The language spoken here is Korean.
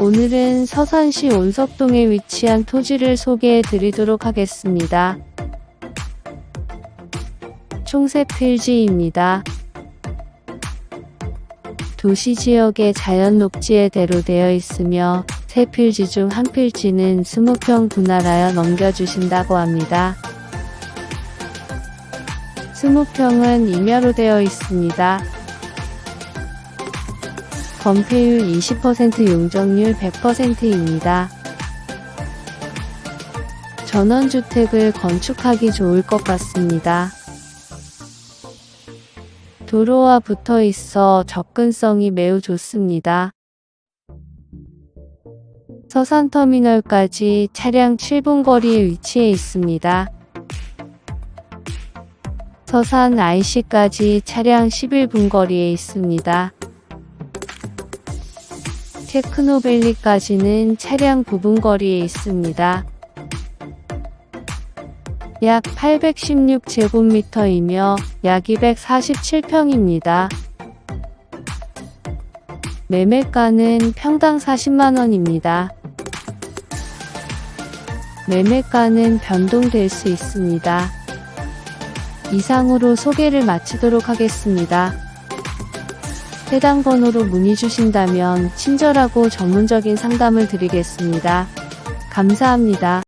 오늘은 서산시 온석동에 위치한 토지를 소개해 드리도록 하겠습니다. 총색 필지입니다. 도시 지역의 자연 녹지에 대로되어 있으며 세 필지 중 한 필지는 20평 분할하여 넘겨주신다고 합니다. 20평은 임야로 되어 있습니다. 건폐율 20% 용적률 100%입니다. 전원주택을 건축하기 좋을 것 같습니다. 도로와 붙어 있어 접근성이 매우 좋습니다. 서산터미널까지 차량 7분 거리에 위치해 있습니다. 서산 IC까지 차량 11분 거리에 있습니다. 테크노밸리까지는 차량 9분 거리에 있습니다. 약 816제곱미터이며 약 247평입니다. 매매가는 평당 40만원입니다. 매매가는 변동될 수 있습니다. 이상으로 소개를 마치도록 하겠습니다. 해당 번호로 문의 주신다면 친절하고 전문적인 상담을 드리겠습니다. 감사합니다.